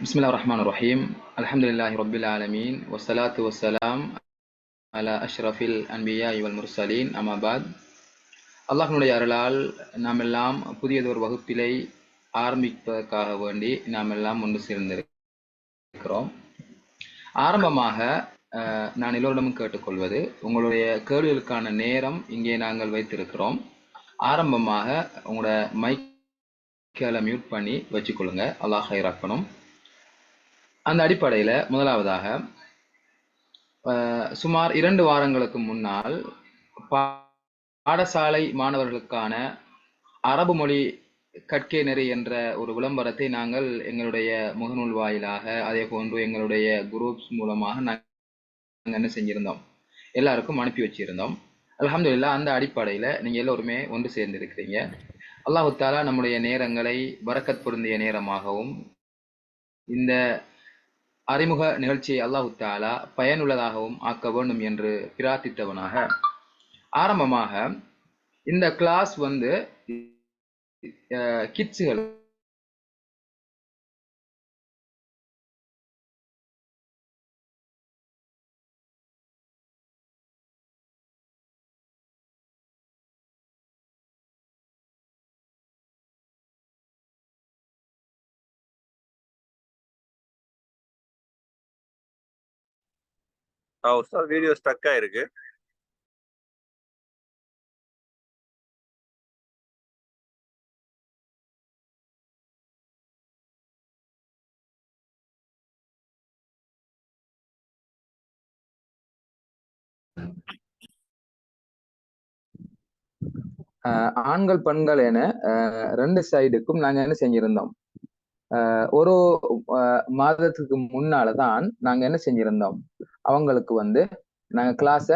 بسم الله الرحمن الرحيم الحمد لله رب العالمين والصلاة والسلام على أشرف الأنبياء والمرسلين أما بعد அல்லாஹ்னுடைய அருளால் நாம் எல்லாம் புதியதொரு வகுப்பிலை ஆரம்பிப்பதற்காக வேண்டி நாம் எல்லாம் ஒன்று சேர்ந்திருக்கிறோம் ஆரம்பமாக அஹ், நான் எல்லோரிடமும் கேட்டுக்கொள்வது உங்களுடைய கேள்விகளுக்கான நேரம் இங்கே நாங்கள் வைத்திருக்கிறோம் ஆரம்பமாக உங்களோட மைக்கேலை மியூட் பண்ணி வச்சுக்கொள்ளுங்க அல்லாஹ் ஹைராக்கணும் அந்த அடிப்படையில் முதலாவதாக சுமார் இரண்டு வாரங்களுக்கு முன்னால் பாடசாலை மாணவர்களுக்கான அரபு மொழி கற்கை நெறி என்ற ஒரு விளம்பரத்தை நாங்கள் எங்களுடைய முகநூல் வாயிலாக அதே போன்று எங்களுடைய குரூப்ஸ் மூலமாக நாங்கள் என்ன செஞ்சிருந்தோம்? எல்லாருக்கும் அனுப்பி வச்சிருந்தோம். அலமதுல்லா அந்த அடிப்படையில் நீங்கள் எல்லோருமே ஒன்று சேர்ந்திருக்கிறீங்க. அல்லாஹு தாலா நம்முடைய நேரங்களை வரக்கத் பொருந்திய நேரமாகவும் இந்த அறிமுக நிகழ்ச்சியை அல்லாஹு தாலா பயனுள்ளதாகவும் ஆக்க வேண்டும் என்று பிரார்த்தித்தவனாக. ஆரம்பமாக இந்த கிளாஸ் வந்து கிட்ஸுகள் உஸ்தாத் வீடியோ ஸ்டக் ஆயிருக்கு ஆண்கள் பெண்கள் என ரெண்டு சைடுக்கும் நாங்க என்ன செஞ்சிருந்தோம்? ஒரு மாதத்துக்கு முன்னால தான் நாங்க என்ன செஞ்சிருந்தோம்? அவங்களுக்கு வந்து நாங்க கிளாஸ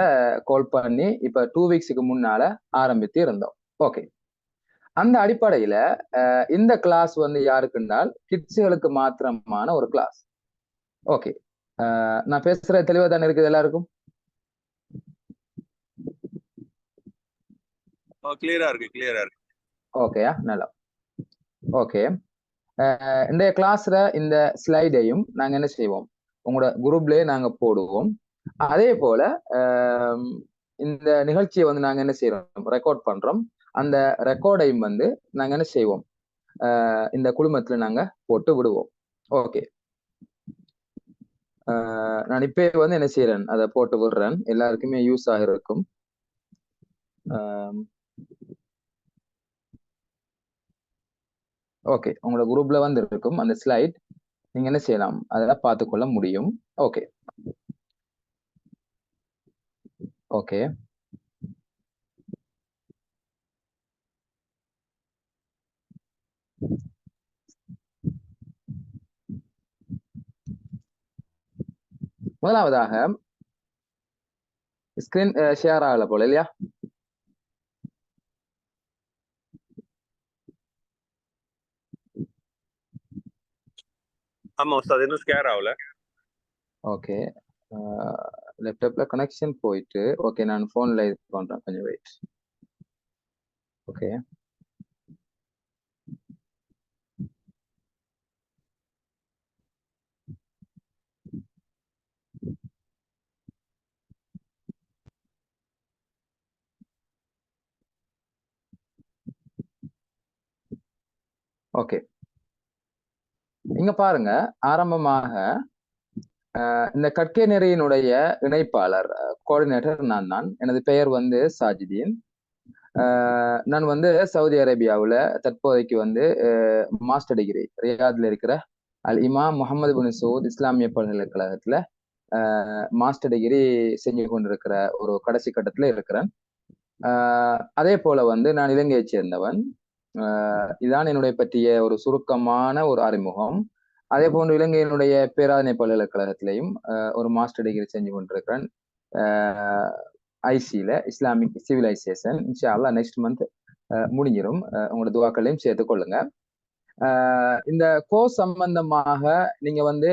கால் பண்ணி இப்ப டூ வீக்ஸுக்கு முன்னால ஆரம்பித்து இருந்தோம். ஓகே அந்த அடிப்படையில இந்த கிளாஸ் வந்து யாருக்குன்றால் கிட்ஸுகளுக்கு மாத்திரமான ஒரு கிளாஸ் ஓகே நான் பேசுற தெளிவா தானே இருக்குது எல்லாருக்கும்? கிளியரா இருக்கு கிளியரா இருக்கு. ஓகேயா நல்லா. ஓகே இன்றைய கிளாஸ்ல இந்த ஸ்லைடையும் நாங்க என்ன செய்வோம்? உங்களோட குரூப்லயே நாங்க போடுவோம். அதே போல இந்த நிகழ்ச்சியை வந்து நாங்க என்ன செய்யறோம் ரெக்கார்ட் பண்றோம். அந்த ரெக்கார்டையும் வந்து நாங்க என்ன செய்வோம்? ஆஹ், இந்த குழுமத்துல நாங்க போட்டு விடுவோம். ஓகே நான் இப்பே வந்து என்ன செய்யறேன் அதை போட்டு விடுறேன். எல்லாருக்குமே யூஸ் ஆக ஓகே உங்களோட குரூப்ல வந்து இருக்கும் அந்த ஸ்லைட் நீங்க என்ன செய்யலாம்? அதெல்லாம் பார்த்துக்கொள்ள முடியும். ஓகே ஓகே முதலாவதாக ஸ்கிரீன் ஷேர் eh, ஆகல போல இல்லையா? ஆமா உஸ்தாத். இன்னும் ஸ்கேர் ஆகல. ஓகே லேப்டாப்ல கனெக்ஷன் போயிட்டு ஓகே நான் ஃபோன்ல இது பண்றேன். கொஞ்சம் வெயிட் ஓகே ஓகே இங்க பாருங்க ஆரம்பமாக இந்த கற்கை நெறியினுடைய இணைப்பாளர் கோஆர்டினேட்டர் நான் தான். எனது பெயர் வந்து சாஜிதீன். நான் வந்து சவுதி அரேபியாவில் தற்போதைக்கு வந்து மாஸ்டர் டிகிரி ரியாத்ல இருக்கிற அல் இமாம் முகமது பின் சவுத் இஸ்லாமிய பல்கலைக்கழகத்துல மாஸ்டர் டிகிரி செஞ்சு கொண்டிருக்கிற ஒரு கடைசி கட்டத்துல இருக்கிறேன். அதே போல வந்து நான் இலங்கையைச் சேர்ந்தவன். இதான் என்னுடைய பற்றிய ஒரு சுருக்கமான ஒரு அறிமுகம். அதே போன்று இலங்கையினுடைய பேராதனை பல்கலைக்கழகத்திலையும் ஒரு மாஸ்டர் டிகிரி செஞ்சு கொண்டிருக்கிறேன். ஐசியில இஸ்லாமிக் சிவிலைசேஷன் இன்ஷா நெக்ஸ்ட் மந்த் முடிஞ்சிடும் உங்களோட துவாக்களையும் சேர்த்து கொள்ளுங்க. இந்த கோர்ஸ் சம்பந்தமாக நீங்க வந்து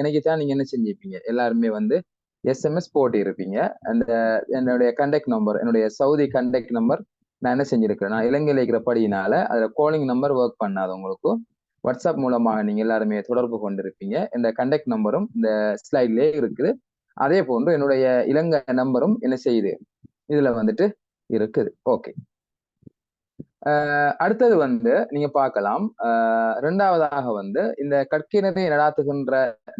எனக்கு தான் நீங்க என்ன செஞ்சிருப்பீங்க? எல்லாருமே வந்து எஸ்எம்எஸ் போட்டு இருப்பீங்க அந்த என்னுடைய கண்டெக்ட் நம்பர் என்னுடைய சவுதி கண்டெக்ட் நம்பர் நான் என்ன செஞ்சிருக்கிறேன் நான் இலங்கையில் இருக்கிற படியினால அதுல காலிங் நம்பர் ஒர்க் பண்ணாது உங்களுக்கு வாட்ஸ்அப் மூலமாக நீங்க எல்லாருமே தொடர்பு கொண்டிருப்பீங்க. இந்த கண்டக்ட் நம்பரும் இந்த ஸ்லைட்லயே இருக்குது. அதே போன்று என்னுடைய இலங்கை நம்பரும் என்ன செய்யுது? இதுல வந்துட்டு இருக்குது. ஓகே அடுத்தது வந்து நீங்க பார்க்கலாம். ரெண்டாவதாக வந்து இந்த கற்கினரை நடாத்துகின்ற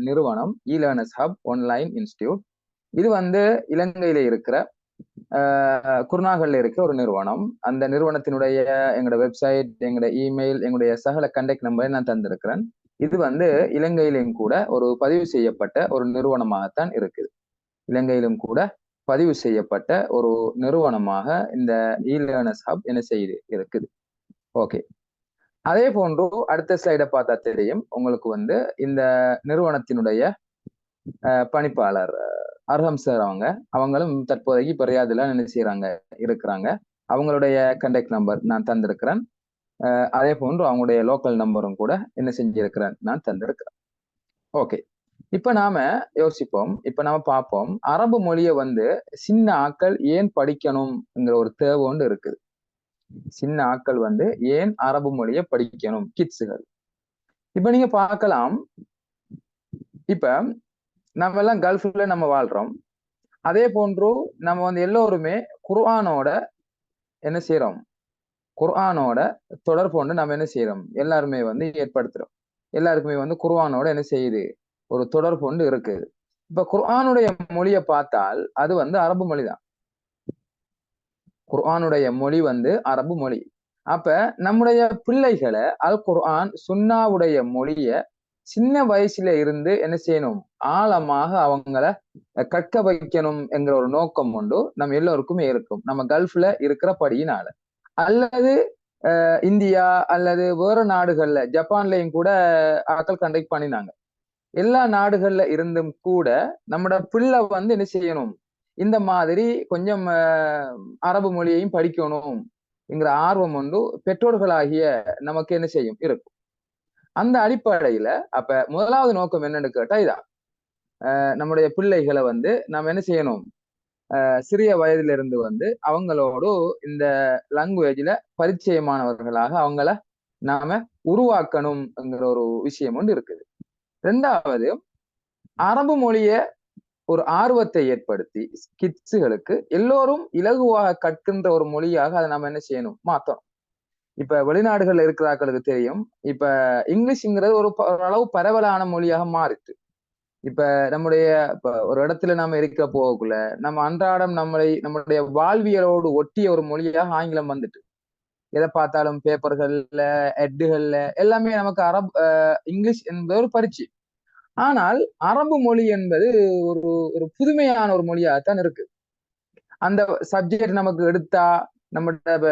நிறுவனம் e learners hub online institute இது வந்து இலங்கையில இருக்கிற குருநாகல்ல இருக்க ஒரு நிறுவனம். அந்த நிறுவனத்தினுடைய எங்களோட வெப்சைட் எங்களோட இமெயில் எங்களுடைய சகல கண்டெக்ட் நம்பரை நான் தந்திருக்கிறேன். இது வந்து இலங்கையிலும் கூட ஒரு பதிவு செய்யப்பட்ட ஒரு நிறுவனமாகத்தான் இருக்குது. இலங்கையிலும் கூட பதிவு செய்யப்பட்ட ஒரு நிறுவனமாக இந்த இ லேர்னர்ஸ் ஹப் என்ன செய்து இருக்குது. ஓகே அதே போன்று அடுத்த ஸ்லைடை பார்த்தா தெரியும். உங்களுக்கு வந்து இந்த நிறுவனத்தினுடைய பணிப்பாளர் அர்ஹம் சார் அவங்க. அவங்களும் தற்போதைக்கு இப்போ ரியாதுல என்ன செய்யறாங்க இருக்கிறாங்க. அவங்களுடைய கண்டெக்ட் நம்பர் நான் தந்திருக்கிறேன். அதே போன்று அவங்களுடைய லோக்கல் நம்பரும் கூட என்ன செஞ்சிருக்கிறேன் நான் தந்திருக்கிறேன். ஓகே இப்ப நாம யோசிப்போம். இப்ப நாம பார்ப்போம். அரபு மொழியை வந்து சின்ன ஆக்கள் ஏன் படிக்கணும்ங்கிற ஒரு தேவை ஒன்று இருக்குது. சின்ன ஆக்கள் வந்து ஏன் அரபு மொழியை படிக்கணும்? கிட்ஸுகள் இப்ப நீங்க பார்க்கலாம். இப்ப நம்ம எல்லாம் கல்ஃப்ல நம்ம வாழ்றோம். அதே போன்று நம்ம வந்து எல்லோருமே குர்ஆனோட என்ன செய்யறோம் குர்ஆனோட தொடர்புண்டு நம்ம என்ன செய்யறோம் எல்லாருமே வந்து ஏற்படுத்துறோம். எல்லாருக்குமே வந்து குர்ஆனோட என்ன செய்யுது ஒரு தொடர்பு ஒன்று இருக்குது இப்ப குர்ஆனுடைய மொழியை பார்த்தால் அது வந்து அரபு மொழி தான். குர்ஆனுடைய மொழி வந்து அரபு மொழி. அப்ப நம்முடைய பிள்ளைகளை அல் குர்ஆன் சுன்னாவுடைய மொழிய சின்ன வயசுல இருந்து என்ன செய்யணும்? ஆழமாக அவங்கள கற்க வைக்கணும் என்கிற ஒரு நோக்கம் உண்டு. நம்ம எல்லோருக்குமே இருக்கும். நம்ம கல்ஃப்ல இருக்கிற படியினால. அல்லது இந்தியா அல்லது வேற நாடுகள்ல ஜப்பான்லயும் கூட ஆக்கள் கண்டக்ட் பண்ணினாங்க. எல்லா நாடுகள்ல இருந்தும் கூட நம்மட பிள்ளை வந்து என்ன செய்யணும்? இந்த மாதிரி கொஞ்சம் அரபு மொழியையும் படிக்கணும் என்கிற ஆர்வம் ஒன்று பெற்றோர்களாகிய நமக்கு என்ன செய்யும்? இருக்கும். அந்த அடிப்படையில அப்ப முதலாவது நோக்கம் என்னன்னு கேட்டா இதான் நம்முடைய பிள்ளைகளை வந்து நம்ம என்ன செய்யணும்? சிறிய வயதுல இருந்து வந்து அவங்களோடு இந்த லாங்குவேஜ்ல பரிச்சயமானவர்களாக அவங்கள நாம உருவாக்கணும்ங்கிற ஒரு விஷயம் ஒன்று இருக்குது. ரெண்டாவது அரபு மொழிய ஒரு ஆர்வத்தை ஏற்படுத்தி கிட்ஸுகளுக்கு எல்லோரும் இலகுவாக கற்கின்ற ஒரு மொழியாக அதை நாம என்ன செய்யணும்? மாத்தணும். இப்ப வெளிநாடுகள்ல இருக்கிறார்களுக்கு தெரியும். இப்ப இங்கிலீஷ்ங்கிறது ஒரு அளவு பரவலான மொழியாக மாறிட்டு. இப்ப நம்முடைய இப்ப ஒரு இடத்துல நம்ம இருக்க போகக்குள்ள நம்ம அன்றாடம் நம்மளை நம்மளுடைய வாழ்வியலோடு ஒட்டிய ஒரு மொழியாக ஆங்கிலம் வந்துட்டு. எதை பார்த்தாலும் பேப்பர்கள்ல எட்டுகள்ல எல்லாமே நமக்கு அரபு இங்கிலீஷ் என்பது ஒரு பரிச்சு ஆனால் அரபு மொழி என்பது ஒரு ஒரு புதுமையான ஒரு மொழியாகத்தான் இருக்கு. அந்த சப்ஜெக்ட் நமக்கு எடுத்தா நம்மளோட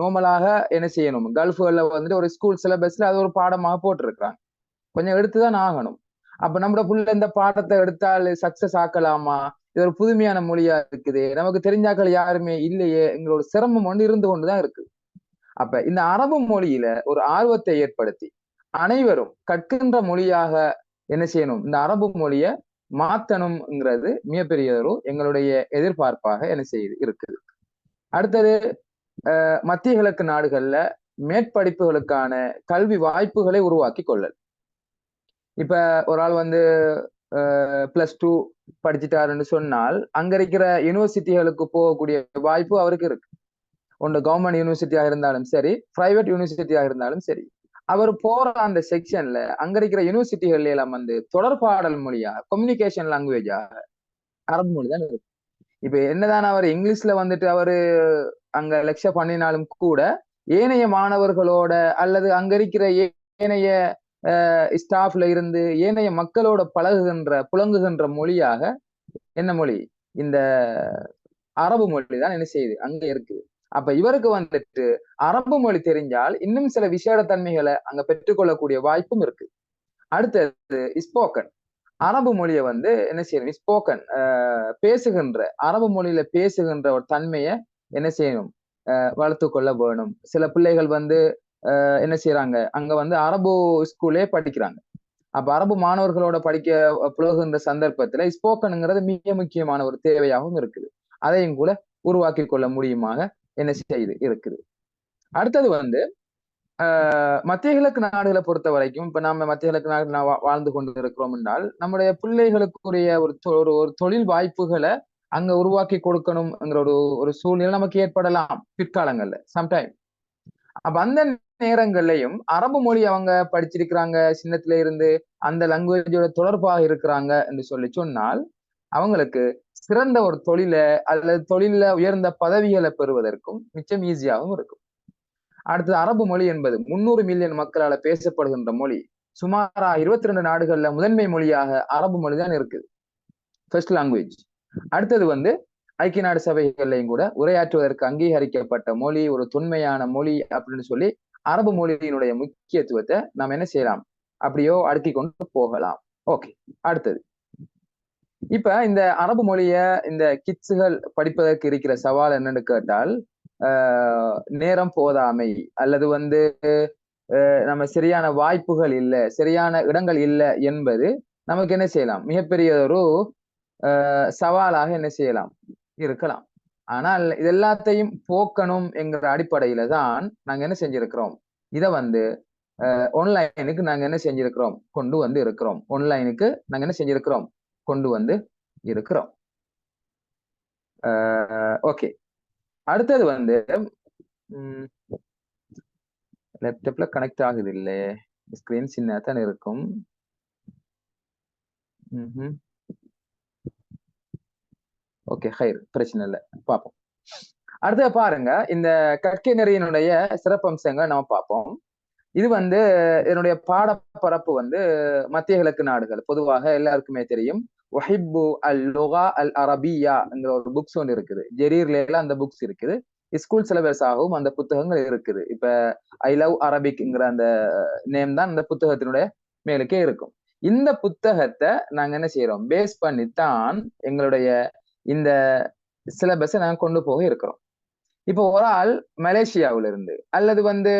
நோமலாக என்ன செய்யணும்? கல்ஃபுகள்ல வந்துட்டு ஒரு ஸ்கூல் சிலபஸ்ல அது ஒரு பாடமாக போட்டிருக்கிறாங்க. கொஞ்சம் எடுத்துதான் ஆகணும். அப்ப நம்மளோட புள்ள இந்த பாடத்தை எடுத்தால் சக்சஸ் ஆக்கலாமா? இது ஒரு புதுமையான மொழியா இருக்குது. நமக்கு தெரிஞ்சாக்கள் யாருமே இல்லையே எங்களோட சிரமம் ஒன்று இருந்து கொண்டுதான் இருக்கு. அப்ப இந்த அரபு மொழியில ஒரு ஆர்வத்தை ஏற்படுத்தி அனைவரும் கற்கின்ற மொழியாக என்ன செய்யணும்? இந்த அரபு மொழிய மாத்தணும்ங்கிறது மிகப்பெரிய ஒரு எங்களுடைய எதிர்பார்ப்பாக என்ன செய்யுது இருக்குது. அடுத்தது மத்திய கிழக்கு நாடுகள்ல மேற்படிப்புகளுக்கான கல்வி வாய்ப்புகளை உருவாக்கி கொள்ளல். இப்ப ஒரு ஆள் வந்து பிளஸ் டூ படிச்சுட்டாருன்னு சொன்னால் அங்க இருக்கிற யூனிவர்சிட்டிகளுக்கு போகக்கூடிய வாய்ப்பு அவருக்கு இருக்கு. ஒன்று கவர்மெண்ட் யூனிவர்சிட்டியாக இருந்தாலும் சரி பிரைவேட் யூனிவர்சிட்டியாக இருந்தாலும் சரி. அவர் போற அந்த செக்ஷன்ல அங்க இருக்கிற யூனிவர்சிட்டிகள் எல்லாம் வந்து தொடர்பாடல் மொழியா கம்யூனிகேஷன் லாங்குவேஜாக அரபு மொழி தான் இருக்கு. இப்ப என்னதான் அவர் இங்கிலீஷ்ல வந்துட்டு அவரு அங்க லெக்சர் பண்ணினாலும் கூட ஏனைய மாணவர்களோட அல்லது அங்க இருக்கிற ஏனைய ஸ்டாஃப்ல இருந்து ஏனைய மக்களோட பழகுகின்ற புழங்குகின்ற மொழியாக என்ன மொழி? இந்த அரபு மொழி தான் என்ன செய்யுது? அங்க இருக்குது அப்ப இவருக்கு வந்துட்டு அரபு மொழி தெரிஞ்சால் இன்னும் சில விசேட தன்மைகளை அங்க பெற்றுக்கொள்ளக்கூடிய வாய்ப்பும் இருக்கு. அடுத்தது ஸ்போக்கன் அரபு மொழியை வந்து என்ன செய்யணும்? ஸ்போக்கன் பேசுகின்ற அரபு மொழியில பேசுகின்ற ஒரு தன்மையை என்ன செய்யணும்? வளர்த்து கொள்ள வேணும். சில பிள்ளைகள் வந்து என்ன செய்யறாங்க அங்க வந்து அரபு ஸ்கூலே படிக்கிறாங்க. அப்ப அரபு மாணவர்களோட படிக்க புலகுகின்ற சந்தர்ப்பத்துல ஸ்போக்கனுங்கிறது மிக முக்கியமான ஒரு தேவையாகவும் இருக்குது. அதையும் கூட உருவாக்கி கொள்ள முடியுமாக என்ன செய்யுது இருக்குது. அடுத்தது வந்து மத்திய கிழக்கு நாடுகளை பொறுத்த வரைக்கும் இப்ப நம்ம மத்திய கிழக்கு நாடு வா- வாழ்ந்து கொண்டு இருக்கிறோம் என்றால் நம்முடைய பிள்ளைகளுக்குரிய ஒரு தொ- ஒரு ஒரு தொழில் வாய்ப்புகளை அங்க உருவாக்கி கொடுக்கணும்ங்கிற ஒரு ஒரு சூழ்நிலை நமக்கு ஏற்படலாம் பிற்காலங்கள்ல சம்டைம் அப்ப அந்த நேரங்கள்லயும் அரபு மொழி அவங்க படிச்சிருக்கிறாங்க சின்னத்துல இருந்து அந்த லாங்குவேஜோட தொடர்பாக இருக்கிறாங்க என்று சொல்லி சொன்னால் அவங்களுக்கு சிறந்த ஒரு தொழிலை அல்லது தொழில உயர்ந்த பதவிகளை பெறுவதற்கும் மிச்சம் ஈஸியாகவும் இருக்கும். அடுத்தது அரபு மொழி என்பது முன்னூறு மில்லியன் மக்களால பேசப்படுகின்ற மொழி. சுமாரா இருபத்தி ரெண்டு நாடுகள்ல முதன்மை மொழியாக அரபு மொழி தான் இருக்குது. ஃபர்ஸ்ட் லாங்குவேஜ் அடுத்தது வந்து ஐக்கிய நாடு சபைகள்லையும் கூட உரையாற்றுவதற்கு அங்கீகரிக்கப்பட்ட மொழி ஒரு தொன்மையான மொழி அப்படின்னு சொல்லி அரபு மொழியினுடைய முக்கியத்துவத்தை நாம் என்ன செய்யலாம்? அப்படியோ அடுக்கி கொண்டு போகலாம். ஓகே அடுத்தது. இப்ப இந்த அரபு மொழிய இந்த கிட்ஸுகள் படிப்பதற்கு இருக்கிற சவால் என்னன்னு கேட்டால் நேரம் போதாமை. அல்லது வந்து நம்ம சரியான வாய்ப்புகள் இல்லை சரியான இடங்கள் இல்லை என்பது நமக்கு என்ன செய்யலாம்? மிகப்பெரிய ஒரு ஆஹ் சவாலாக என்ன செய்யலாம்? இருக்கலாம். ஆனால் இது எல்லாத்தையும் போக்கணும் என்கிற அடிப்படையில தான் நாங்க என்ன செஞ்சிருக்கிறோம்? இதை வந்து ஆன்லைனுக்கு நாங்க என்ன செஞ்சிருக்கிறோம்? கொண்டு வந்து இருக்கிறோம். ஆன்லைனுக்கு நாங்க என்ன செஞ்சிருக்கிறோம்? கொண்டு வந்து இருக்கிறோம். ஓகே அடுத்தது வந்து லேப்டாப்ல கனெக்ட் ஆகுது இல்லை ஸ்கிரீன் சின்னதான் இருக்கும். ஓகே ஹைர் பிரச்சனை இல்லை. பார்ப்போம். அடுத்தது பாருங்க இந்த கற்கை நெறியினுடைய சிறப்பம்சங்கள் நம்ம பார்ப்போம். இது வந்து என்னுடைய பாடப்பரப்பு வந்து மத்திய கிழக்கு நாடுகள். பொதுவாக எல்லாருக்குமே தெரியும். ஒஹிப்பு அல் லொகா அல் அரபியாங்கிற ஒரு புக்ஸ் ஒன்று இருக்குது. ஜெரீர்ல எல்லாம் அந்த புக்ஸ் இருக்குது. ஸ்கூல் சிலபஸ் ஆகவும் அந்த புத்தகங்கள் இருக்குது. இப்ப ஐ லவ் அரபிக்ங்கிற அந்த நேம் தான் அந்த புத்தகத்தினுடைய மேலுக்கே இருக்கும். இந்த புத்தகத்தை நாங்க என்ன செய்யறோம் பேஸ் பண்ணித்தான் எங்களுடைய இந்த சிலபஸை நாங்க கொண்டு போக இருக்கிறோம். இப்போ ஒரு ஆள் மலேசியாவில இருந்து அல்லது வந்து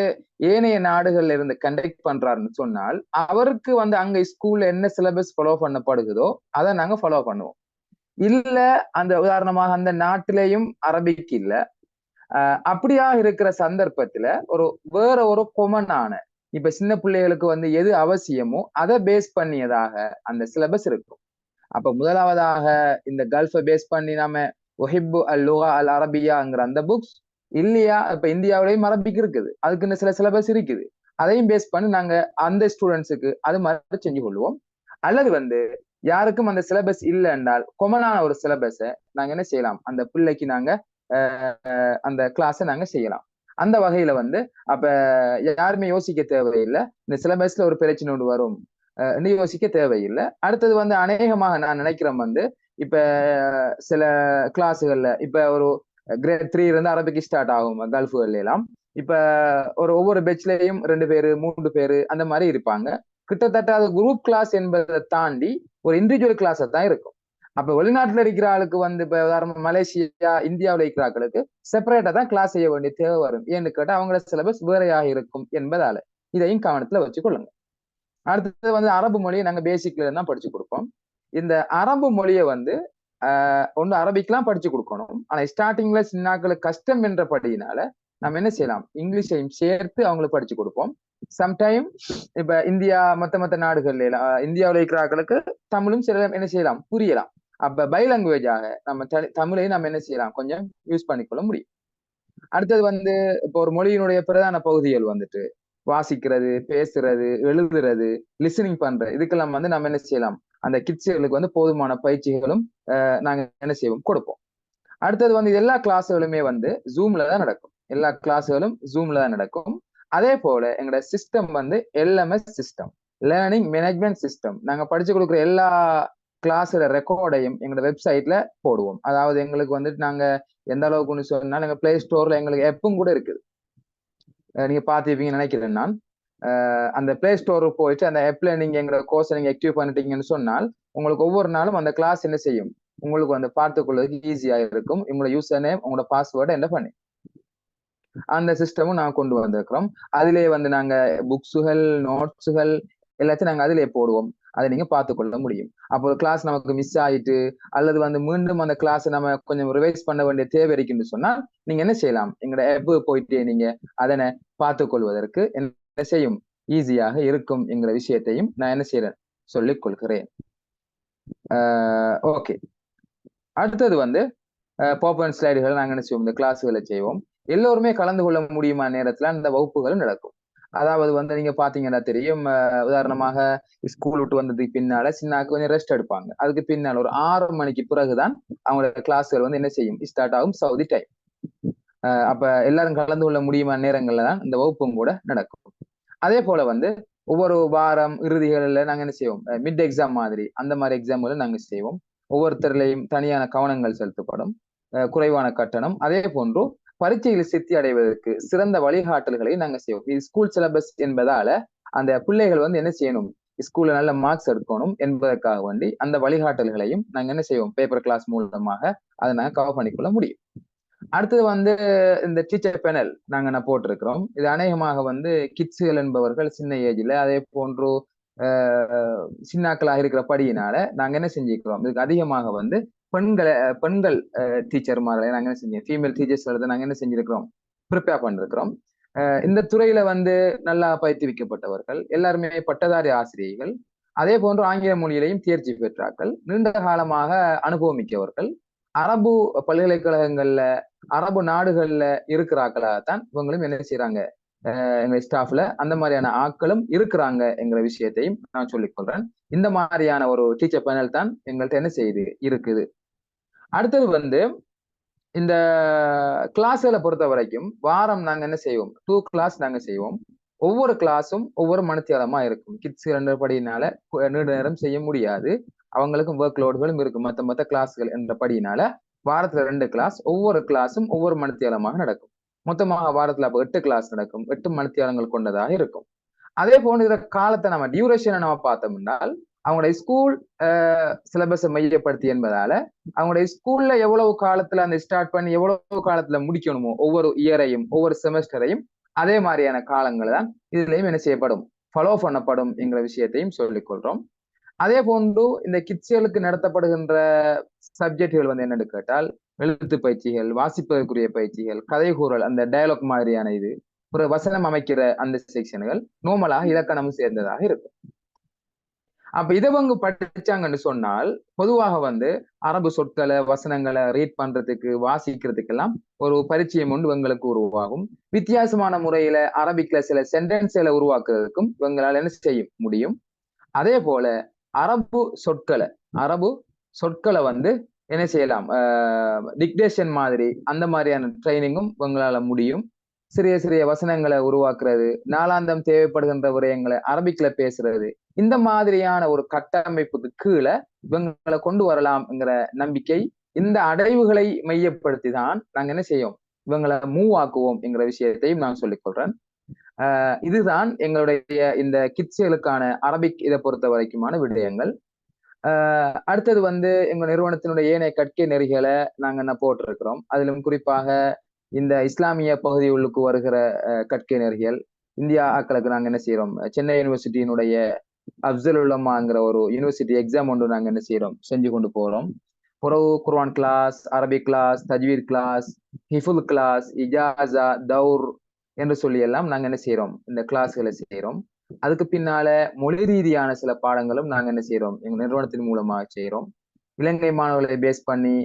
ஏனைய நாடுகள்ல இருந்து கண்டக்ட் பண்றாருன்னு சொன்னால் அவருக்கு வந்து அங்க ஸ்கூல்ல என்ன சிலபஸ் ஃபாலோ பண்ணப்படுகுதோ அதை நாங்க ஃபாலோ பண்ணுவோம். இல்ல அந்த உதாரணமாக அந்த நாட்டிலேயும் அரபிக் இல்ல. அப்படியா இருக்கிற சந்தர்ப்பத்துல ஒரு வேற ஒரு கொமனான இப்ப சின்ன பிள்ளைகளுக்கு வந்து எது அவசியமோ அதை பேஸ் பண்ணியதாக அந்த சிலபஸ் இருக்கும். அப்ப முதலாவதாக இந்த கல்ஃபை பேஸ் பண்ணி நாம ஒஹிப்பு அல் லுகா அல் அரபியாங்கிற அந்த புக்ஸ் இல்லையா? இப்ப இந்தியாவிலையும் அரபிக் இருக்குது அதுக்குன்னு சில சிலபஸ் இருக்குது. அதையும் பேஸ் பண்ணி நாங்க அந்த ஸ்டூடெண்ட்ஸுக்கு அது மாதிரி செஞ்சு கொள்வோம். அல்லது வந்து யாருக்கும் அந்த சிலபஸ் இல்லை என்றால் கொமனான ஒரு சிலபஸை நாங்க என்ன செய்யலாம்? அந்த பிள்ளைக்கு நாங்க அந்த கிளாஸை நாங்க செய்யலாம். அந்த வகையில வந்து அப்ப யாருமே யோசிக்க தேவையில்லை. இந்த சிலபஸ்ல ஒரு பிரச்சனை ஒன்று வரும். யோசிக்க தேவையில்லை. அடுத்தது வந்து அநேகமாக நான் நினைக்கிறேன் வந்து இப்ப சில கிளாஸுகள்ல இப்ப ஒரு கிரேட் த்ரீ இருந்து அரபிக்கு ஸ்டார்ட் ஆகும் கல்ஃபுகள்ல எல்லாம். இப்ப ஒரு ஒவ்வொரு பெட்ச்லயும் ரெண்டு பேரு மூன்று பேரு அந்த மாதிரி இருப்பாங்க. கிட்டத்தட்ட அது குரூப் கிளாஸ் என்பதை தாண்டி ஒரு இண்டிவிஜுவல் கிளாஸ் தான் இருக்கும். அப்ப வெளிநாட்டுல இருக்கிற ஆளுக்கு வந்து இப்ப உதாரணம் மலேசியா இந்தியாவில் இருக்கிற ஆட்களுக்கு செப்பரேட்டா தான் கிளாஸ் செய்ய வேண்டிய தேவை வரும். ஏன்னு கேட்டா அவங்களோட சிலபஸ் வேறையாக இருக்கும் என்பதால இதையும் கவனத்துல வச்சுக்கொள்ளுங்க. அடுத்தது வந்து அரபு மொழியை நாங்க பேசிக்ல தான் படிச்சு கொடுப்போம். இந்த அரபு மொழியை வந்து ஆஹ் ஒன்று அரபிக்கெலாம் படிச்சு கொடுக்கணும். ஆனா ஸ்டார்டிங்ல சின்னாக்களுக்கு கஷ்டம் என்றபடியினால நம்ம என்ன செய்யலாம்? இங்கிலீஷையும் சேர்த்து அவங்களுக்கு படிச்சு கொடுப்போம். சம்டைம் இப்ப இந்தியா மத்த மத்த நாடுகள்ல இந்தியாவில் இருக்கிறார்களுக்கு தமிழும் சில என்ன செய்யலாம்? புரியலாம். அப்ப பை லாங்குவேஜாக நம்ம தமிழையும் நம்ம என்ன செய்யலாம்? கொஞ்சம் யூஸ் பண்ணிக்கொள்ள முடியும். அடுத்தது வந்து இப்போ ஒரு மொழியினுடைய பிரதான பகுதிகள் வந்துட்டு வாசிக்கிறது பேசுறது எழுதுறது லிசனிங் பண்றது இதுக்கெல்லாம் வந்து நம்ம என்ன செய்யலாம்? அந்த கிட்ஸுகளுக்கு வந்து போதுமான பயிற்சிகளும் நாங்க என்ன செய்வோம்? கொடுப்போம். அடுத்தது வந்து எல்லா கிளாஸுகளுமே வந்து ஜூம்ல தான் நடக்கும். எல்லா கிளாஸுகளும் ஜூம்ல தான் நடக்கும். அதே போல எங்களோட சிஸ்டம் வந்து LMS system learning management system நாங்க படிச்சு கொடுக்குற எல்லா கிளாஸோட ரெக்கார்டையும் எங்களோட வெப்சைட்ல போடுவோம். அதாவது எங்களுக்கு வந்துட்டு நாங்க எந்த அளவுக்குன்னு சொன்னாலும் எங்க பிளே ஸ்டோர்ல எங்களுக்கு எப்பவும் கூட இருக்குது. நீங்க பார்த்துப்பீங்கன்னு நினைக்கிறேன் நான். அந்த பிளே ஸ்டோருக்கு போயிட்டு அந்த ஆப்ல நீங்க எங்களோட கோர்ஸை நீங்க ஆக்டிவ் பண்ணிட்டீங்கன்னு சொன்னால் உங்களுக்கு ஒவ்வொரு நாளும் அந்த கிளாஸ் என்ன செய்யும்? உங்களுக்கு வந்து பார்த்துக்கொள்வதற்கு ஈஸியா இருக்கும். உங்களோட யூசர் நேம் உங்களோட பாஸ்வேர்டு என்ன பண்ணி? அந்த சிஸ்டமும் நாங்க கொண்டு வந்திருக்கிறோம். அதிலே வந்து நாங்க புக்ஸுகள் நோட்ஸுகள் எல்லாத்தையும் நாங்க அதிலே போடுவோம். அதை நீங்க பார்த்துக்கொள்ள முடியும். அப்போ கிளாஸ் நமக்கு மிஸ் ஆயிட்டு அல்லது வந்து மீண்டும் அந்த கிளாஸ் நம்ம கொஞ்சம் ரிவைஸ் பண்ண வேண்டிய தேவை இருக்குன்னு சொன்னா நீங்க என்ன செய்யலாம்? எங்களோட ஆப் போயிட்டு நீங்க அதனை பார்த்துக்கொள்வதற்கு என்ன செய்யும் ஈஸியாக இருக்கும் என்கிற விஷயத்தையும் நான் என்ன செய்யறேன் சொல்லிக் கொள்கிறேன். ஓகே. அடுத்தது வந்து பாப்பன் ஸ்லைடுகள் நாங்கள் என்ன செய்வோம்? இந்த கிளாஸுகளை செய்வோம். எல்லோருமே கலந்து கொள்ள முடியுமா நேரத்துல? அந்த வகுப்புகள் நடக்கும். அதாவது வந்து நீங்க பாத்தீங்கன்னா தெரியும் உதாரணமாக ஸ்கூல் விட்டு வந்ததுக்கு பின்னால சின்னாக்கு கொஞ்சம் ரெஸ்ட் எடுப்பாங்க. அதுக்கு பின்னால் ஒரு ஆறு மணிக்கு பிறகுதான் அவங்களோட கிளாஸ்கள் வந்து என்ன செய்யும்? ஸ்டார்ட் ஆகும் சவுதி டைம் அப்ப எல்லாரும் கலந்து கொள்ள முடியுமா? நேரங்கள்ல தான் இந்த வகுப்பும் கூட நடக்கும். அதே போல வந்து ஒவ்வொரு வாரம் இறுதிகளில் நாங்கள் என்ன செய்வோம்? மிட் எக்ஸாம் மாதிரி அந்த மாதிரி எக்ஸாம்களை நாங்கள் செய்வோம்? ஒவ்வொருத்தர்லையும் தனியான கவனங்கள் செலுத்தப்படும். குறைவான கட்டணம். அதே போன்று பரீட்சையில் சித்தி அடைவதற்கு சிறந்த வழிகாட்டல்களை நாங்க செய்வோம். இது ஸ்கூல் சிலபஸ் என்பதால அந்த பிள்ளைகள் வந்து என்ன செய்யணும்? ஸ்கூல்ல நல்ல மார்க்ஸ் எடுக்கணும் என்பதற்காக வேண்டி அந்த வழிகாட்டல்களையும் நாங்க என்ன செய்வோம்? பேப்பர் கிளாஸ் மூலமாக அதை நாங்க கவர் பண்ணிக்கொள்ள முடியும். அடுத்தது வந்து இந்த டீச்சர் பேனல் நாங்க நான் போட்டிருக்கிறோம். இது அநேகமாக வந்து கிட்ஸுகள் என்பவர்கள் சின்ன ஏஜ்ல அதே போன்று சின்னாக்களாக இருக்கிற படியினால நாங்க என்ன செஞ்சுக்கிறோம் இதுக்கு அதிகமாக வந்து பெண்களை பெண்கள் டீச்சர்மார்களை நாங்க என்ன செஞ்சோம்? ஃபீமேல் டீச்சர்ஸ் நாங்க என்ன செஞ்சிருக்கிறோம்? ப்ரிப்பேர் பண்ணிருக்கிறோம். இந்த துறையில வந்து நல்லா பயிற்றுவிக்கப்பட்டவர்கள் எல்லாருமே பட்டதாரி ஆசிரியர்கள் அதே போன்று ஆங்கில மொழியிலையும் தேர்ச்சி பெற்றார்கள் நீண்ட காலமாக அனுபவமிக்கவர்கள் அரபு பல்கலைக்கழகங்கள்ல அரபு நாடுகள்ல இருக்கிறாக்களாகத்தான் இவங்களும் என்ன செய்யறாங்க எங்க ஸ்டாஃப்ல அந்த மாதிரியான ஆட்களும் இருக்கிறாங்க என்கிற விஷயத்தையும் நான் சொல்லிக்கொள்றேன் இந்த மாதிரியான ஒரு டீச்சர் பேனல் தான் எங்கள்கிட்ட என்ன செய்யுது இருக்குது. அடுத்தது வந்து இந்த கிளாஸ்களை பொறுத்த வரைக்கும் வாரம் நாங்க என்ன செய்வோம் டூ கிளாஸ் நாங்க செய்வோம். ஒவ்வொரு கிளாஸும் ஒவ்வொரு மனத்தியாலமா இருக்கும். கிட்ஸ் ரெண்டு படியினால நீண்ட நேரம் செய்ய முடியாது. அவங்களுக்கும் ஒர்க் லோடுகளும் இருக்கும். மற்ற மற்ற கிளாஸ்கள் என்ற படியினால வாரத்துல ரெண்டு கிளாஸ் ஒவ்வொரு கிளாஸும் ஒவ்வொரு மனத்தியாலமாக நடக்கும். மொத்தமாக வாரத்துல அப்போ எட்டு கிளாஸ் நடக்கும். எட்டு மனத்தியாலங்கள் கொண்டதாக இருக்கும். அதே போன்ற இந்த காலத்தை நம்ம டியூரேஷனை நம்ம பார்த்தோம்னால் அவங்களுடைய ஸ்கூல் சிலபஸை மையப்படுத்தி என்பதால அவங்களுடைய ஸ்கூல்ல எவ்வளவு காலத்துல அந்த ஸ்டார்ட் பண்ணி எவ்வளவு காலத்துல முடிக்கணுமோ ஒவ்வொரு இயரையும் ஒவ்வொரு செமஸ்டரையும் அதே மாதிரியான காலங்கள் தான் இதுலயும் என்ன செய்யப்படும்? ஃபாலோ பண்ணப்படும் என்கிற விஷயத்தையும் சொல்லிக் கொள்றோம். அதே போன்று இந்த கிட்ஸ்களுக்கு நடத்தப்படுகின்ற சப்ஜெக்டுகள் வந்து என்னன்னு கேட்டால் எழுத்து பயிற்சிகள் வாசிப்பதற்குரிய பயிற்சிகள் கதை கூறல் அந்த டயலாக் மாதிரியான இது ஒரு வசனம் அமைக்கிற அந்த செக்ஷன்கள் நோமலாக இலக்கணமும் சேர்ந்ததாக இருக்கும். அப்ப இதவங்க படிச்சாங்கன்னு சொன்னால் பொதுவாக வந்து அரபு சொற்களை வசனங்களை ரீட் பண்றதுக்கு வாசிக்கிறதுக்கெல்லாம் ஒரு பரிச்சயம் ஒன்று இவங்களுக்கு உருவாகும். வித்தியாசமான முறையில அரபிக்ல சில சென்டென்ஸ்களை உருவாக்குறதுக்கும் இவங்களால என்ன செய்ய முடியும்? அதே போல அரபு சொற்களை அரபு சொற்களை வந்து என்ன செய்யலாம்? டிக்டேஷன் மாதிரி அந்த மாதிரியான ட்ரைனிங்கும் இவங்களால முடியும். சிறிய சிறிய வசனங்களை உருவாக்குறது நாளாந்தம் தேவைப்படுகின்ற விடயங்களை அரபிக்ல பேசுறது இந்த மாதிரியான ஒரு கட்டமைப்புக்கு கீழே இவங்களை கொண்டு வரலாம்ங்கிற நம்பிக்கை இந்த அடைவுகளை மையப்படுத்தி தான் நாங்க என்ன செய்யும்? இவங்களை மூவ் ஆக்குவோம் என்கிற விஷயத்தையும் நான் சொல்லிக்கொள்றேன் ஆஹ் இதுதான் எங்களுடைய இந்த கிட்ஸுகளுக்கான அரபிக் இதை பொறுத்த வரைக்குமான விடயங்கள். அடுத்தது வந்து எங்க நிறுவனத்தினுடைய ஏனைய கற்கை நெறிகளை நாங்க என்ன போட்டிருக்கிறோம். அதிலும் குறிப்பாக இந்த இஸ்லாமிய பகுதிகளுக்கு வருகிற கற்கை நெறிகள். இந்தியா ஆக்களுக்கு நாங்க என்ன செய்யறோம் சென்னை யூனிவர்சிட்டியினுடைய அப்சல் உலமாங்கிற ஒரு யூனிவர்சிட்டி எக்ஸாம் ஒன்று நாங்க என்ன செய்யறோம் செஞ்சு கொண்டு போறோம். புறவு குர்வான் கிளாஸ் அரபி கிளாஸ் தஜ்வீர் கிளாஸ் ஹிஃபுல் கிளாஸ் இஜாசா தௌர் என்று சொல்லி எல்லாம் நாங்க என்ன செய்யறோம் இந்த கிளாஸ்களை செய்யறோம் அதுக்கு பின்னால மொழி ரீதியான சில பாடங்களும் நாங்க என்ன செய்யறோம் எங்க நிறுவனத்தின் மூலமா செய்யறோம் இலங்கை மாணவர்களை பேஸ் பண்ணி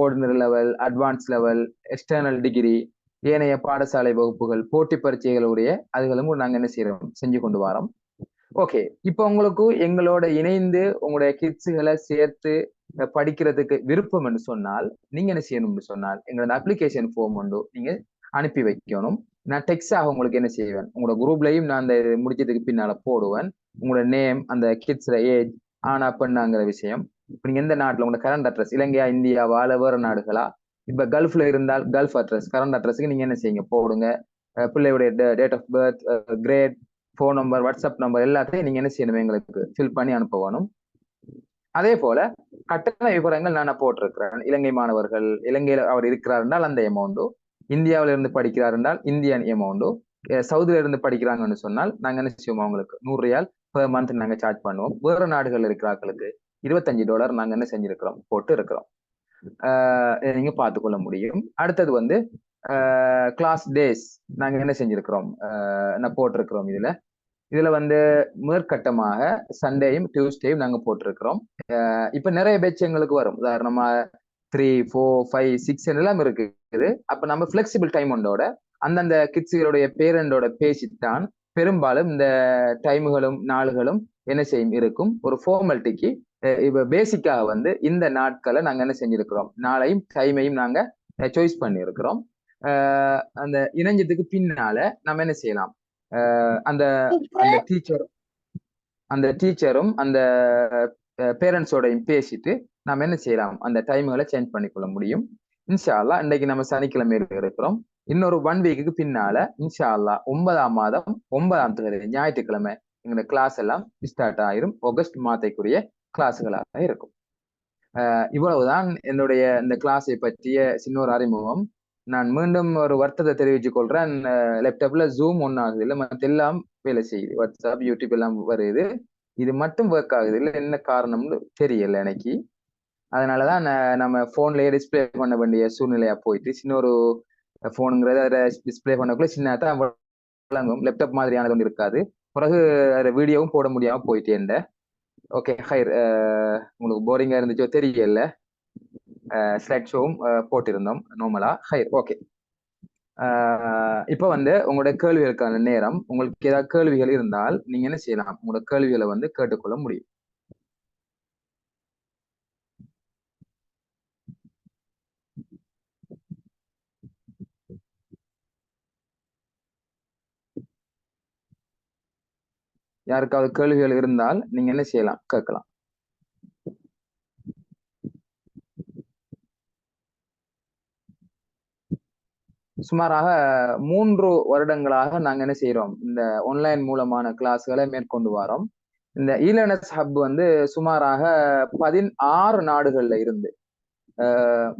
ordinary level advance level external degree ஏனைய பாடசாலை வகுப்புகள் போட்டி பரீட்சைகளுடைய அதுகளும் நாங்க என்ன செய்யறோம் செஞ்சு கொண்டு வரோம். ஓகே இப்போ உங்களுக்கு எங்களோட இணைந்து உங்களுடைய கிட்ஸுகளை சேர்த்து படிக்கிறதுக்கு விருப்பம் என்று சொன்னால் நீங்க என்ன செய்யணும்னு சொன்னால் எங்களோட அப்ளிகேஷன் ஃபார்ம் ஒன்று நீங்க அனுப்பி வைக்கணும். நான் டெக்ஸ்டாக உங்களுக்கு என்ன செய்வேன்? உங்களோட குரூப்லையும் நான் அந்த முடிச்சதுக்கு பின்னால போடுவேன். உங்களோட நேம் அந்த கிட்ஸ்ல ஏஜ் ஆனா பெண்ணாங்கிற விஷயம். இப்போ நீங்க எந்த நாட்டில்? உங்களோட கரண்ட் அட்ரஸ் இலங்கையா இந்தியாவா இல்லை வேற நாடுகளா? இப்ப கல்ஃப்ல இருந்தால் கல்ஃப் அட்ரஸ் கரண்ட் அட்ரஸுக்கு நீங்க என்ன செய்யுங்க? போடுங்க. பிள்ளையுடைய date of birth grade phone number WhatsApp number எல்லாத்தையும் நீங்க என்ன செய்யணும் எங்களுக்கு ஃபில் பண்ணி அனுப்ப வேணும். அதே போல கட்டண விவரங்கள் நான் போட்டிருக்கிறேன். இலங்கை மாணவர்கள் இலங்கையில அவர் இருக்கிறார் என்றால் அந்த அமௌண்டோ இந்தியாவில இருந்து படிக்கிறார் என்றால் இந்தியன் அமௌண்டோ சவுதியில இருந்து படிக்கிறாங்கன்னு சொன்னால் நாங்க என்ன செய்வோம் அவங்களுக்கு? நூறு ரியால் பெர் மந்த் நாங்க சார்ஜ் பண்ணுவோம். வேற நாடுகள் இருக்கிறார்களுக்கு இருபத்தஞ்சு டாலர் நாங்க என்ன செஞ்சிருக்கிறோம்? போட்டு இருக்கிறோம். ஆஹ் நீங்க பார்த்துக்கொள்ள முடியும். அடுத்தது வந்து கிளாஸ் டேஸ் நாங்க என்ன செஞ்சிருக்கிறோம்? ஆஹ் என்ன போட்டிருக்கிறோம் இதுல? இதுல வந்து மேற்கட்டமாக சண்டேயும் டியூஸ்டேயும் நாங்க போட்டிருக்கிறோம். ஆஹ் இப்ப நிறைய பேச்சு எங்களுக்கு வரும். உதாரணமா த்ரீ ஃபோர் ஃபைவ் சிக்ஸ் எல்லாம் இருக்குது. அப்போ நம்ம ஃபிளெக்சிபிள் டைம் ஒன்றோட அந்தந்த கிட்ஸுகளுடைய பேரண்டோட பேசித்தான் பெரும்பாலும் இந்த டைமுகளும் நாள்களும் என்ன செய்யும் இருக்கும். ஒரு ஃபார்மாலிட்டிக்கு இப்போ பேசிக்காக வந்து இந்த நாட்களை நாங்க என்ன செஞ்சிருக்கிறோம்? நாளையும் டைமையும் நாங்க சாய்ஸ் பண்ணியிருக்கிறோம் ஆஹ் அந்த இணைஞ்சதுக்கு பின்னால நம்ம என்ன செய்யலாம்? ஆஹ் அந்த அந்த டீச்சர் அந்த டீச்சரும் அந்த பேரண்ட்ஸோடையும் பேசிட்டு நாம் என்ன செய்யலாம்? அந்த டைம்களை சேஞ்ச் பண்ணிக்கொள்ள முடியும். இன்ஷா அல்லா இன்னைக்கு நம்ம சனிக்கிழமை இருக்கிறோம். இன்னொரு ஒன் வீக்குக்கு பின்னால இன்ஷா அல்லா ஒன்பதாம் மாதம் ஒன்பதாம் தேதி ஞாயிற்றுக்கிழமை எங்களோட கிளாஸ் எல்லாம் ஸ்டார்ட் ஆயிரும். ஆகஸ்ட் மாதைக்குரிய கிளாஸுகளாக இருக்கும். ஆஹ் இவ்வளவுதான் என்னுடைய இந்த கிளாஸை பற்றிய சின்ன ஒரு அறிமுகம். நான் மீண்டும் ஒரு வருத்தத்தை தெரிவித்துக் கொள்றேன் லேப்டாப்ல ஜூம் ஒன்றும் ஆகுது இல்லை. மற்ற எல்லாம் வேலை செய்யுது. வாட்ஸ்அப் யூடியூப் எல்லாம் வருது. இது மட்டும் ஒர்க் ஆகுது இல்லை. என்ன காரணம்னு தெரியல எனக்கு. அதனாலதான் நான் நம்ம ஃபோன்லயே டிஸ்பிளே பண்ண வேண்டிய சூழ்நிலையா போயிட்டு சின்ன ஒரு ஃபோனுங்கிறது அதை டிஸ்பிளே பண்ணக்குள்ள சின்ன தான் விளங்கும். லேப்டாப் மாதிரியானது ஒன்று இருக்காது. பிறகு அதை வீடியோவும் போட முடியாம போயிட்டேன் ஓகே ஹைர் உங்களுக்கு போரிங்காக இருந்துச்சோ தெரியல. ஸ்லைட் ஷோவும் போட்டிருந்தோம் நார்மலா ஹைர் ஓகே இப்போ வந்து உங்களோட கேள்விகளுக்கான நேரம். உங்களுக்கு ஏதாவது கேள்விகள் இருந்தால் நீங்க என்ன செய்யலாம்? உங்களோட கேள்விகளை வந்து கேட்டுக்கொள்ள முடியும். யாருக்காவது கேள்விகள் இருந்தால் நீங்க என்ன செய்யலாம்? கேட்கலாம். சுமாராக மூன்று வருடங்களாக நாங்க என்ன செய்யறோம் இந்த ஆன்லைன் மூலமான கிளாஸ்களை மேற்கொண்டு வரோம். இந்த இலனஸ் ஹப் வந்து சுமாராக பதினாறு நாடுகள்ல இருந்து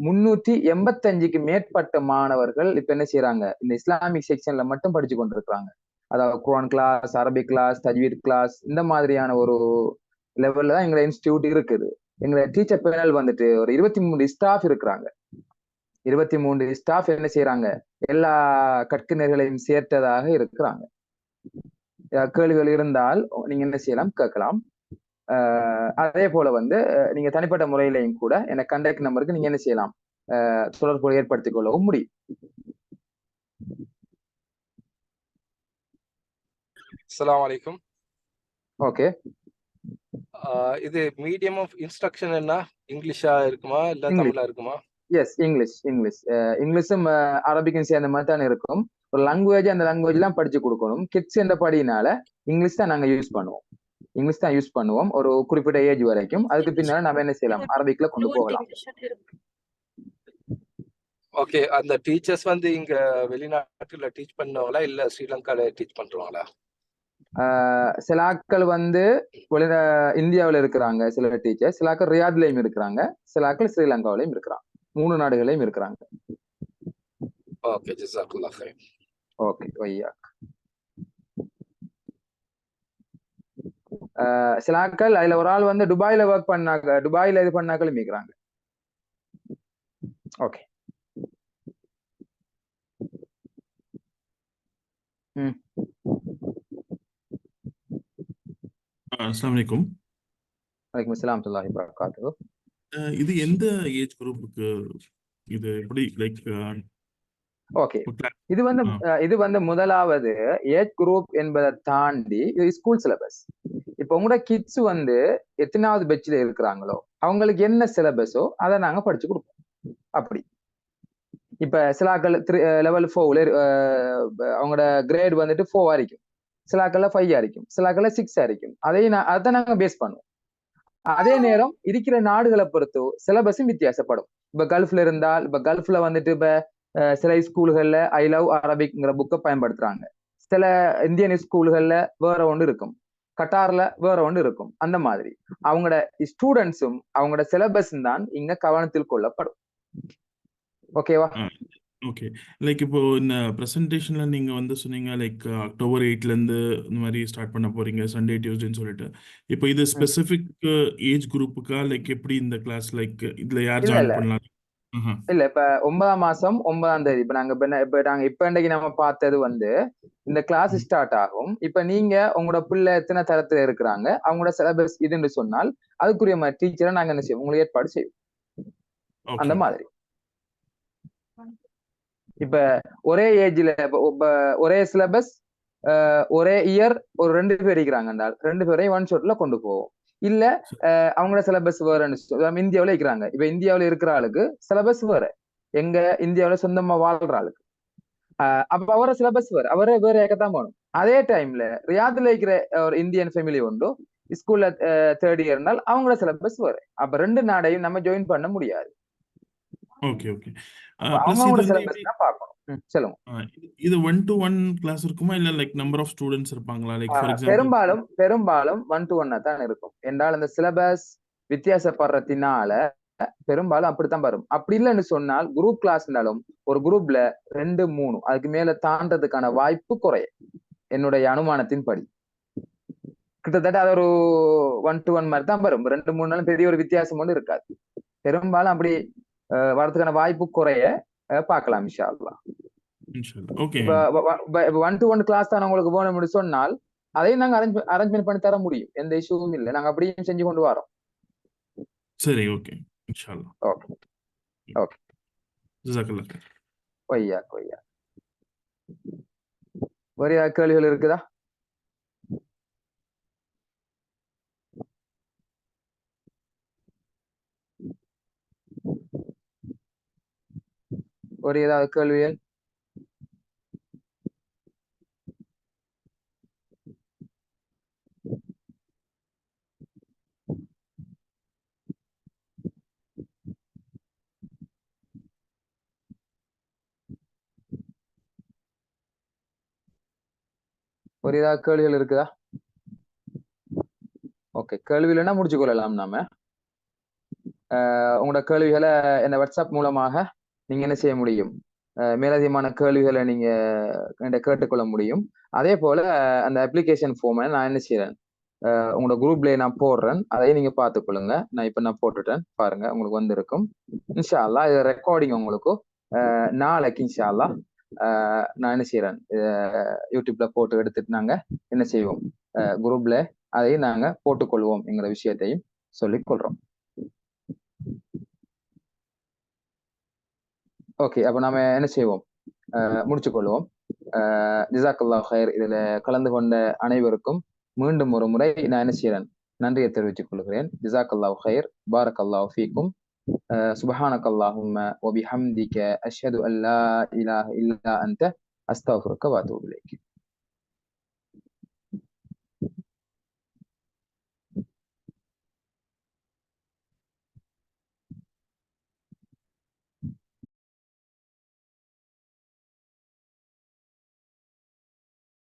முன்னூத்தி எண்பத்தஞ்சுக்கு மேற்பட்ட மாணவர்கள் இப்ப என்ன செய்யறாங்க இந்த இஸ்லாமிக் செக்ஷன்ல மட்டும் படிச்சு கொண்டிருக்கிறாங்க. அதாவது குரான் கிளாஸ் அரபிக் கிளாஸ் தஜ்வீத் கிளாஸ் இந்த மாதிரியான ஒரு லெவல்ல தான் எங்களை இன்ஸ்டியூட் இருக்குது. எங்களை டீச்சர் பேனல் வந்துட்டு ஒரு இருபத்தி மூணு ஸ்டாஃப் இருக்கிறாங்க. இருபத்தி மூன்று ஸ்டாஃப் என்ன செய்யறாங்க எல்லா கற்கினர்களையும் சேர்த்ததாக இருக்கிறாங்க. கேள்விகள் இருந்தால் நீங்க என்ன செய்யலாம்? கேட்கலாம். அதே போல வந்து நீங்க தனிப்பட்ட முறையிலையும் கூட என்ன கண்டக்ட் நம்பருக்கு நீங்க என்ன செய்யலாம்? தொடர்பு ஏற்படுத்திக் கொள்ளவும் முடியும். அஸ்லாம் வலைக்கும் ஓகே. இது மீடியம் ஆஃப் இன்ஸ்ட்ரக்ஷன் என்ன? இங்கிலீஷா இருக்குமா? இல்ல தமிழா இருக்குமா? Yes English English. இங்கிலீஷும் அரபிக்கும் சேர்ந்த மாதிரி தான் இருக்கும். ஒரு லாங்குவேஜ் அந்த லாங்குவேஜ் எல்லாம் படிச்சு கொடுக்கணும். கிட்ஸ் என்ற படினால இங்கிலீஷ் தான் நாங்க யூஸ் பண்ணுவோம். இங்கிலீஷ் தான் யூஸ் பண்ணுவோம். ஒரு குறிப்பிட்ட ஏஜ் வரைக்கும். அதுக்கு பின்னால நம்ம என்ன செய்யலாம்? அரபிக்ல கொண்டு போகலாம். ஓகே அந்த டீச்சர்ஸ் வந்து இங்க வெளிநாட்டுல டீச் பண்ணுவாங்களா? இல்ல ஸ்ரீலங்கால டீச் பண்றாங்களா? சில ஆட்கள் வந்து இந்தியாவில் இருக்கிறாங்க சில டீச்சர் சில ஆட்கள் ரியாத்லயும் இருக்கிறாங்க. சில ஆட்கள் ஸ்ரீலங்காவிலையும் இருக்கிறாங்க. மூணு நாடுகளையும் இருக்கிறாங்க. ஓகே ஜிசாக்குல்லா ஹைர் ஓகே ஒய்யா சில ஆட்கள் அதுல ஒரு ஆள் வந்து துபாயில ஒர்க் பண்ணாக்க துபாயில இது பண்ணாக்களும் இருக்கிறாங்க. ஓகே. ம். அஸ்லாம் வலைக்கும் வலைக்கும் அஸ்லாம் துல்லாஹி வரகாத்து இது எந்த ஏஜ் குரூப்புக்கு இது எப்படி லைக் ஓகே. இது வந்து இது வந்து முதலாவது ஏஜ் குரூப் என்பதை தாண்டி இது ஸ்கூல் சிலபஸ். இப்போ உங்களோட கிட்ஸ் வந்து எத்தனாவது பெட்ச்ல இருக்கிறாங்களோ அவங்களுக்கு என்ன சிலபஸோ அதை நாங்க படிச்சு கொடுப்போம். அப்படி. இப்ப சிலாக்கள் லெவல் ஃபோர்ல அவங்களோட கிரேட் வந்துட்டு ஃபோர் வரைக்கும். சிலாக்கள்ல ஃபைவ் இருக்கும் சிலாக்கள்ல சிக்ஸ் இருக்கும் அதையும் அதை நாங்க பேஸ் பண்ணுவோம். அதே நேரம் இருக்கிற நாடுகளை பொறுத்து சிலபஸும் வித்தியாசப்படும். இப்ப கல்ஃப்ல இருந்தால் இப்ப கல்ஃப்ல வந்துட்டு இப்ப சில ஸ்கூல்கள்ல ஐ லவ் அரபிக்ங்கிற புக்கை பயன்படுத்துறாங்க. சில இந்தியன் ஸ்கூல்கள்ல வேற ஒன்று இருக்கும். கட்டார்ல வேற ஒன்று இருக்கும். அந்த மாதிரி. அவங்களோட ஸ்டூடெண்ட்ஸும் அவங்களோட சிலபஸும் தான் இங்க கவனத்தில் கொள்ளப்படும். ஓகேவா? ஓகே. லைக் இப்போ இந்த பிரசன்டேஷன்ல நீங்க வந்து சொன்னீங்க லைக் அக்டோபர் 8ல இருந்து இந்த மாரி ஸ்டார்ட் பண்ண போறீங்க. சண்டே, டியூஸ்டேன்னு சொல்லிட்டு. இப்போ இது ம். Specific age குரூப்புக்கா? லைக் எப்படி இந்த கிளாஸ் லைக் இதுல யார் இல்ல, ஜாயின். பண்ணலாம்? இல்ல இப்ப 9ஆம் மாசம் 9ஆம் தேதி. இப்ப நாங்க இப்ப என்ன இப்ப நாங்க இப்ப இன்னைக்கு நம்ம பார்த்தது வந்து, இந்த கிளாஸ் ம். ஸ்டார்ட் ஆகும். இப்ப நீங்க உங்களோட பிள்ளை எத்தன தரத்துல இருக்கிறாங்க, அவங்களோட சிலபஸ் இதுன்னு சொன்னால், அதுக்குரிய மாரி டீச்சர நாங்க என்ன செய்வோம், உங்களுக்கு ஏற்பாடு செய்வோம். அந்த. மாதிரி. இப்ப ஒரே ஏஜ்ல ஒரே சிலபஸ் ஒரே இயர் ஒரு ரெண்டு பேர் இருக்கிறாங்க என்றால், 2 பேரையும் ஒன் ஷாட்ல கொண்டு போவோம். இல்ல சரி. அவங்களோட சிலபஸ் வேறன்னு இந்தியாவில இருக்கிறாங்க. இப்ப இந்தியாவில இருக்கிற ஆளுக்கு சிலபஸ் வேற. எங்க இந்தியாவுல சொந்தமா வாழ்ற ஆளுக்கு. அப்ப அவர சிலபஸ் வேற. அவரே வேற ஏக்கத்தான் போகணும் அதே டைம்ல ரியாத்ல இருக்கிற ஒரு இந்தியன் ஃபேமிலி உண்டு. ஸ்கூல்ல அ 3 இயர் அவங்களோட சிலபஸ் வேற. அப்ப ரெண்டு நாடையும் நம்ம ஜாயின் பண்ண முடியாது. Okay, okay. பிளஸ் இது அவங்கவங்களோட வந்து சிலபஸ் எப்படி தான் பார்க்கணும். ம். சொல்லுங்க. இது இது ஒன் டூ ஒன் கிளாஸ் இருக்குமா? இல்ல லைக் நம்பர் ஆஃப் ஸ்டூடண்ட்ஸ் இருப்பாங்களா? லைக் எக்ஸாம்பிள் பெரும்பாலும் பெரும்பாலும் 1 டூ 1 தான் இருக்கும். என்றால் அந்த சிலபஸ் வித்தியாசப்படுறதினால பெரும்பாலும் அப்படித்தான் வரும். அப்படி இல்லன்னு சொன்னால் குரூப் கிளாஸ்னாலும் ஒரு குரூப்ல 2, 3 அதுக்கு மேல தாண்டறதுக்கான வாய்ப்பு குறையும். என்னுடைய அனுமானத்தின்படி. கிட்டத்தட்ட அது ஒரு 1 டூ 1 மாரி தான் வரும். 2, 3 நாளும் பெரிய ஒரு வித்தியாசம் ஒண்ணும் இருக்காது. பெரும்பாலும் அப்படி வரதுக்கான வாய்ப்பு குறைய பார்க்கலாம் இன்ஷா 1 டூ 1 கிளாஸ் தான் உங்களுக்கு வேணும்னு சொன்னால், அதையும் நாங்க அரேஞ்ச் அரேஞ்ச்மென்ட் பண்ணி தர முடியும். எந்த இஷ்யூவும் இல்ல. நாங்க அப்படியும் செஞ்சு கொண்டு வரோம். சரி, ஓகே. இன்ஷா. ஓகே. ஓகே. ஜஸாக்கல்லாஹ் கைர். ஒய்யாக் ஒய்யாக். வேற கேள்விகள் இருக்குதா? ஒரு ஏதாவது கேள்விகள்? ஒரு ஏதாவது கேள்விகள் இருக்குதா? ஓகே. கேள்வி முடிச்சு கொள்ளலாம் நாம. உங்களோட கேள்விகளை இந்த வாட்ஸ்அப் மூலமாக நீங்க என்ன செய்ய முடியும்? மேலதிகமான கேள்விகளை நீங்க கேட்டுக்கொள்ள முடியும். அதே போல அந்த அப்ளிகேஷன் ஃபார்மை நான் என்ன செய்யறேன் உங்களோட குரூப்ல நான் போடுறேன். அதையும் நீங்க பார்த்துக்கொள்ளுங்க. நான் இப்ப நான் போட்டுட்டேன். பாருங்க உங்களுக்கு வந்திருக்கும். இன்ஷால்லா இது ரெக்கார்டிங் உங்களுக்கு நாளைக்கு இன்ஷால்லா நான் என்ன செய்யறேன் யூடியூப்ல போட்டு எடுத்துட்டு நாங்க என்ன செய்வோம், குரூப்ல அதையும் நாங்க போட்டுக்கொள்வோம் என்கிற விஷயத்தையும் சொல்லிக் கொள்றோம். ஓகே. அப்ப நாம என்ன செய்வோம், அ முடிச்சுக் கொள்வோம். அ ஜஸாக்கல்லாஹு ஹைர். இதுல கலந்து கொண்ட அனைவருக்கும் மீண்டும் ஒரு முறை நான் என்ன செய்றேன், நன்றியை தெரிவித்துக் கொள்கிறேன். ஜஸாக்கல்லாஹு ஹைர். பாரக்கல்லாஹு ஃபீக்கும். அ சுப்ஹானக அல்லாஹும்ம வ பிஹம்திக அஷ்ஹது அன் லா இலாஹ இல்லா அன்த அஸ்தக்ஃபிருக வ அத்தூபு இலைக்.